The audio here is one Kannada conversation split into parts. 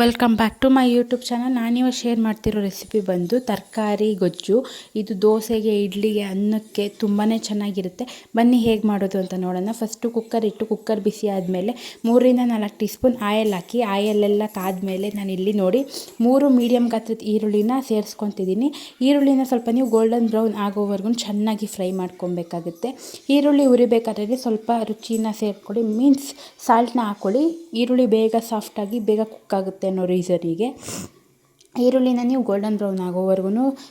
Welcome back to my YouTube channel ನಾನಿವಾಗ ಶೇರ್ ಮಾಡ್ತಿರೋ ರೆಸಿಪಿ ಬಂದು ತರಕಾರಿ, ಗೊಜ್ಜು, ಇದು ದೋಸೆಗೆ, ಇಡ್ಲಿಗೆ, ಅನ್ನಕ್ಕೆ ತುಂಬಾ ಚೆನ್ನಾಗಿರುತ್ತೆ. ಬನ್ನಿ ಹೇಗೆ ಮಾಡೋದು ಅಂತ ನೋಡೋಣ. ಫಸ್ಟು ಕುಕ್ಕರ್ ಇಟ್ಟು ಕುಕ್ಕರ್ ಬಿಸಿ ಆದಮೇಲೆ ಮೂರರಿಂದ ನಾಲ್ಕು ಟೀ ಸ್ಪೂನ್ ಆಯಲ್ ಹಾಕಿ ಆಯಲ್ಲೆಲ್ಲ ಕಾದ್ಮೇಲೆ ನಾನು ಇಲ್ಲಿ ನೋಡಿ ಮೂರು ಮೀಡಿಯಮ್ ಗಾತ್ರದ ಈರುಳ್ಳಿನ ಸೇರಿಸ್ಕೊತಿದ್ದೀನಿ. ಈರುಳ್ಳಿನ ಸ್ವಲ್ಪ ನೀವು ಗೋಲ್ಡನ್ ಬ್ರೌನ್ ಆಗೋವರೆಗೂ ಚೆನ್ನಾಗಿ ಫ್ರೈ ಮಾಡ್ಕೊಬೇಕಾಗುತ್ತೆ. ಈರುಳ್ಳಿ ಉರಿಬೇಕಾದ್ರೆ ಸ್ವಲ್ಪ ರುಚಿನ ಸೇರಿಕೊಳ್ಳಿ. ಮೀನ್ಸ್ ಸಾಲ್ಟ್ನ ಹಾಕ್ಕೊಳ್ಳಿ ಈರುಳ್ಳಿ ಬೇಗ ಸಾಫ್ಟಾಗಿ ಬೇಗ ಕುಕ್ ಆಗುತ್ತೆ. ಅನ್ನೋ ರೀಸನಿಗೆ ಈರುಳ್ಳಿನ ನೀವು ಗೋಲ್ಡನ್ ಬ್ರೌನ್ ಆಗೋವರೆಗೂ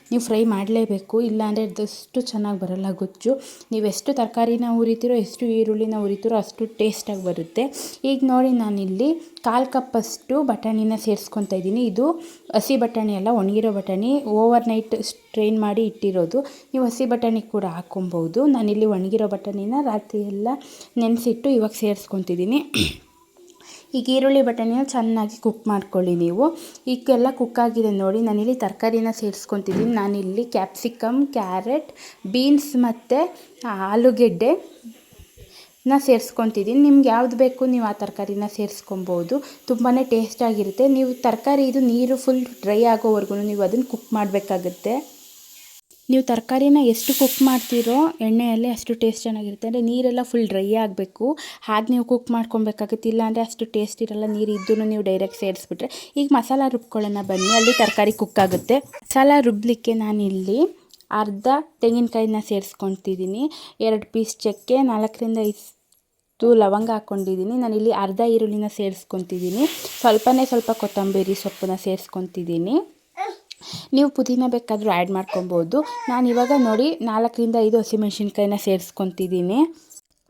ನೀವು ಫ್ರೈ ಮಾಡಲೇಬೇಕು, ಇಲ್ಲಾಂದರೆ ಅದಷ್ಟು ಚೆನ್ನಾಗಿ ಬರೋಲ್ಲ ಗೊಜ್ಜು. ನೀವು ಎಷ್ಟು ತರಕಾರಿನ ಉರಿತೀರೋ ಎಷ್ಟು ಈರುಳ್ಳಿನ ಉರಿತೀರೋ ಅಷ್ಟು ಟೇಸ್ಟಾಗಿ ಬರುತ್ತೆ. ಈಗ ನೋಡಿ ನಾನಿಲ್ಲಿ ಕಾಲು ಕಪ್ಪಷ್ಟು ಬಟಾಣಿನ ಸೇರಿಸ್ಕೊತಾ ಇದ್ದೀನಿ. ಇದು ಹಸಿ ಬಟಾಣಿ ಅಲ್ಲ, ಒಣಗಿರೋ ಬಟಾಣಿ. ಓವರ್ ನೈಟ್ ಸ್ಟ್ರೈನ್ ಮಾಡಿ ಇಟ್ಟಿರೋದು. ನೀವು ಹಸಿ ಬಟಾಣಿ ಕೂಡ ಹಾಕ್ಕೊಬೋದು. ನಾನಿಲ್ಲಿ ಒಣಗಿರೋ ಬಟಾಣಿನ ರಾತ್ರಿ ಎಲ್ಲ ನೆನೆಸಿಟ್ಟು ಇವಾಗ ಸೇರಿಸ್ಕೊತಿದ್ದೀನಿ. ಈಗ ಈರುಳ್ಳಿ ಬಟಾಣಿನ ಚೆನ್ನಾಗಿ ಕುಕ್ ಮಾಡ್ಕೊಳ್ಳಿ ನೀವು. ಈಗೆಲ್ಲ ಕುಕ್ ಆಗಿದೆ ನೋಡಿ, ನಾನಿಲ್ಲಿ ತರಕಾರಿನ ಸೇರಿಸ್ಕೊತಿದ್ದೀನಿ. ನಾನಿಲ್ಲಿ ಕ್ಯಾಪ್ಸಿಕಮ್ ಕ್ಯಾರೆಟ್ ಬೀನ್ಸ್ ಮತ್ತು ಆಲೂಗೆಡ್ಡೆ ನ ಸೇರಿಸ್ಕೊತಿದ್ದೀನಿ. ನಿಮ್ಗೆ ಯಾವ್ದು ಬೇಕು ನೀವು ಆ ತರಕಾರಿನ ಸೇರಿಸ್ಕೊಬೋದು. ತುಂಬಾ ಟೇಸ್ಟಾಗಿರುತ್ತೆ ನೀವು ತರಕಾರಿ, ಇದು ನೀರು ಫುಲ್ ಡ್ರೈ ಆಗೋವರೆಗೂ ನೀವು ಅದನ್ನು ಕುಕ್ ಮಾಡಬೇಕಾಗುತ್ತೆ. ನೀವು ತರಕಾರಿನ ಎಷ್ಟು ಕುಕ್ ಮಾಡ್ತೀರೋ ಎಣ್ಣೆಯಲ್ಲಿ ಅಷ್ಟು ಟೇಸ್ಟ್ ಚೆನ್ನಾಗಿರುತ್ತೆ. ಅಂದರೆ ನೀರೆಲ್ಲ ಫುಲ್ ಡ್ರೈ ಆಗಬೇಕು. ಹಾಗೆ ನೀವು ಕುಕ್ ಮಾಡ್ಕೊಬೇಕಾಗುತ್ತೆ. ಇಲ್ಲಾಂದರೆ ಅಷ್ಟು ಟೇಸ್ಟ್ ಇರಲ್ಲ. ನೀರು ಇದ್ದೂ ನೀವು ಡೈರೆಕ್ಟ್ ಸೇರಿಸ್ಬಿಟ್ರೆ. ಈಗ ಮಸಾಲ ರುಬ್ಕೊಳ್ಳೋಣ ಬನ್ನಿ. ಅಲ್ಲಿ ತರಕಾರಿ ಕುಕ್ ಆಗುತ್ತೆ. ಮಸಾಲ ರುಬ್ಬಲಿಕ್ಕೆ ನಾನಿಲ್ಲಿ ಅರ್ಧ ತೆಂಗಿನಕಾಯಿನ ಸೇರಿಸ್ಕೊತಿದ್ದೀನಿ ಎರಡು ಪೀಸ್ ಚಕ್ಕೆ, ನಾಲ್ಕರಿಂದ ಐದು ಲವಂಗ ಹಾಕ್ಕೊಂಡಿದ್ದೀನಿ. ನಾನಿಲ್ಲಿ ಅರ್ಧ ಈರುಳ್ಳಿನ ಸೇರಿಸ್ಕೊತಿದ್ದೀನಿ ಸ್ವಲ್ಪನೇ ಸ್ವಲ್ಪ ಕೊತ್ತಂಬರಿ ಸೊಪ್ಪನ್ನ ಸೇರಿಸ್ಕೊತಿದ್ದೀನಿ ನೀವು ಪುದೀನ ಬೇಕಾದರೂ ಆ್ಯಡ್ ಮಾಡ್ಕೊಬೋದು. ನಾನು ಇವಾಗ ನೋಡಿ ನಾಲ್ಕರಿಂದ ಐದು ಹಸಿಮೆಣ್ಸಿನ್ಕಾಯಿನ ಸೇರಿಸ್ಕೊತಿದ್ದೀನಿ.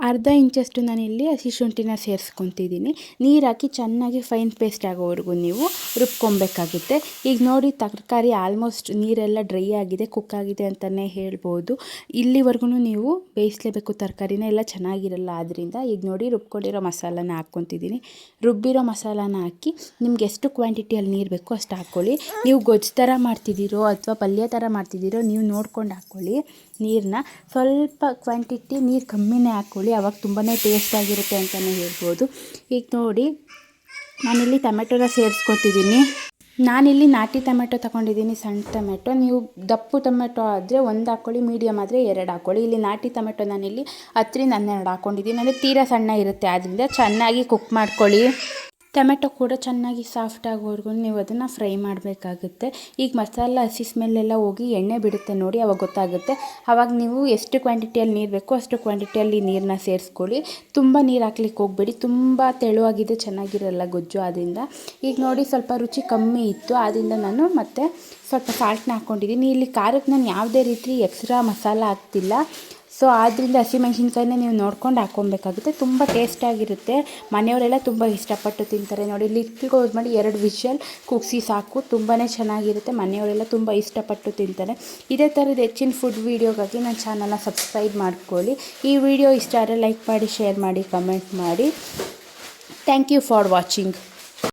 ಅರ್ಧ ಇಂಚಷ್ಟು ನಾನಿಲ್ಲಿ ಹಸಿ ಶುಂಠಿನ ಸೇರಿಸ್ಕೊತಿದ್ದೀನಿ. ನೀರು ಹಾಕಿ ಚೆನ್ನಾಗಿ ಫೈನ್ ಪೇಸ್ಟ್ ಆಗೋವರೆಗೂ ನೀವು ರುಬ್ಕೊಬೇಕಾಗುತ್ತೆ. ಈಗ ನೋಡಿ ತರಕಾರಿ ಆಲ್ಮೋಸ್ಟ್ ನೀರೆಲ್ಲ ಡ್ರೈ ಆಗಿದೆ ಕುಕ್ ಆಗಿದೆ ಅಂತಲೇ ಹೇಳ್ಬೋದು. ಇಲ್ಲಿವರೆಗೂ ನೀವು ಬೇಯಿಸಲೇಬೇಕು ತರಕಾರಿನ, ಎಲ್ಲ ಚೆನ್ನಾಗಿರಲ್ಲ. ಆದ್ದರಿಂದ ಈಗ ನೋಡಿ ರುಬ್ಕೊಂಡಿರೋ ಮಸಾಲನ ಹಾಕ್ಕೊತಿದ್ದೀನಿ. ರುಬ್ಬಿರೋ ಮಸಾಲಾನ ಹಾಕಿ ನಿಮ್ಗೆ ಎಷ್ಟು ಕ್ವಾಂಟಿಟಿಯಲ್ಲಿ ನೀರು ಬೇಕೋ ಅಷ್ಟು ಹಾಕ್ಕೊಳ್ಳಿ ನೀವು ಗೊಜ್ಜು ಥರ ಮಾಡ್ತಿದ್ದೀರೋ ಅಥವಾ ಪಲ್ಯ ಥರ ಮಾಡ್ತಿದ್ದೀರೋ, ನೀವು ನೋಡ್ಕೊಂಡು ಹಾಕ್ಕೊಳ್ಳಿ ನೀರನ್ನ ಸ್ವಲ್ಪ ಕ್ವಾಂಟಿಟಿ ನೀರು ಕಮ್ಮಿನೇ ಹಾಕ್ಕೊಳ್ಳಿ ಅವಾಗ ತುಂಬಾ ಟೇಸ್ಟಾಗಿರುತ್ತೆ ಅಂತಲೇ ಹೇಳ್ಬೋದು. ಈಗ ನೋಡಿ, ನಾನಿಲ್ಲಿ ಟೊಮೆಟೊನ ಸೇರಿಸ್ಕೊತಿದ್ದೀನಿ. ನಾನಿಲ್ಲಿ ನಾಟಿ ಟೊಮೆಟೊ ತಗೊಂಡಿದ್ದೀನಿ, ಸಣ್ಣ ಟೊಮೆಟೊ. ನೀವು ದಪ್ಪು ಟೊಮೆಟೊ ಆದರೆ ಒಂದು ಹಾಕ್ಕೊಳ್ಳಿ ಮೀಡಿಯಮ್ ಆದರೆ ಎರಡು ಹಾಕ್ಕೊಳ್ಳಿ ಇಲ್ಲಿ ನಾಟಿ ಟೊಮೆಟೊ ನಾನಿಲ್ಲಿ ಹತ್ತರಿಂದ ಹನ್ನೆರಡು ಹಾಕ್ಕೊಂಡಿದ್ದೀನಿ ಅಂದರೆ ತೀರಾ ಸಣ್ಣ ಇರುತ್ತೆ ಆದ್ದರಿಂದ ಚೆನ್ನಾಗಿ ಕುಕ್ ಮಾಡ್ಕೊಳ್ಳಿ. ಟೊಮೆಟೊ ಕೂಡ ಚೆನ್ನಾಗಿ ಸಾಫ್ಟ್ ಆಗೋವರೆಗೂ ನೀವು ಅದನ್ನು ಫ್ರೈ ಮಾಡಬೇಕಾಗುತ್ತೆ. ಈಗ ಮಸಾಲ ಹಸಿ ಸ್ಮೆಲ್ಲೆಲ್ಲ ಹೋಗಿ ಎಣ್ಣೆ ಬಿಡುತ್ತೆ ನೋಡಿ, ಅವಾಗ ಗೊತ್ತಾಗುತ್ತೆ. ಆವಾಗ ನೀವು ಎಷ್ಟು ಕ್ವಾಂಟಿಟಿಯಲ್ಲಿ ನೀರು ಬೇಕೋ ಅಷ್ಟು ಕ್ವಾಂಟಿಟಿಯಲ್ಲಿ ನೀರನ್ನ ಸೇರಿಸ್ಕೊಳ್ಳಿ. ತುಂಬ ನೀರು ಹಾಕ್ಲಿಕ್ಕೆ ಹೋಗಬೇಡಿ. ತುಂಬ ತೆಳುವಾಗಿದೆ, ಚೆನ್ನಾಗಿರಲ್ಲ ಗೊಜ್ಜು ಆದ್ದರಿಂದ ಈಗ ನೋಡಿ, ಸ್ವಲ್ಪ ರುಚಿ ಕಮ್ಮಿ ಇತ್ತು. ಆದ್ದರಿಂದ ನಾನು ಮತ್ತೆ ಸ್ವಲ್ಪ ಸಾಲ್ಟ್ನ ಹಾಕ್ಕೊಂಡಿದ್ದೀನಿ ಇಲ್ಲಿ ಖಾರಕ್ಕೆ ನಾನು ಯಾವುದೇ ರೀತಿ ಎಕ್ಸ್ಟ್ರಾ ಮಸಾಲ ಹಾಕ್ತಿಲ್ಲ. ಸೊ ಆದ್ದರಿಂದ ಹಸಿಮೆಣ್ಸಿನ್ಕಾಯಿನ ನೀವು ನೋಡ್ಕೊಂಡು ಹಾಕ್ಕೊಬೇಕಾಗುತ್ತೆ. ತುಂಬ ಟೇಸ್ಟಾಗಿರುತ್ತೆ ಮನೆಯವರೆಲ್ಲ ತುಂಬ ಇಷ್ಟಪಟ್ಟು ತಿಂತಾರೆ. ನೋಡಿ ಲಿಡ್ ಕ್ಲೋಸ್ ಮಾಡಿ ಎರಡು ವಿಷಲ್ ಕುಗ್ಸಿ ಸಾಕು. ತುಂಬಾ ಚೆನ್ನಾಗಿರುತ್ತೆ. ಮನೆಯವರೆಲ್ಲ ತುಂಬ ಇಷ್ಟಪಟ್ಟು ತಿಂತಾರೆ. ಇದೇ ಥರದ ಹೆಚ್ಚಿನ ಫುಡ್ ವೀಡಿಯೋಗಾಗಿ ನನ್ನ ಚಾನಲ್ನ ಸಬ್ಸ್ಕ್ರೈಬ್ ಮಾಡ್ಕೊಳ್ಳಿ. ಈ ವಿಡಿಯೋ ಇಷ್ಟ ಆದರೆ ಲೈಕ್ ಮಾಡಿ ಶೇರ್ ಮಾಡಿ ಕಮೆಂಟ್ ಮಾಡಿ. Thank you for watching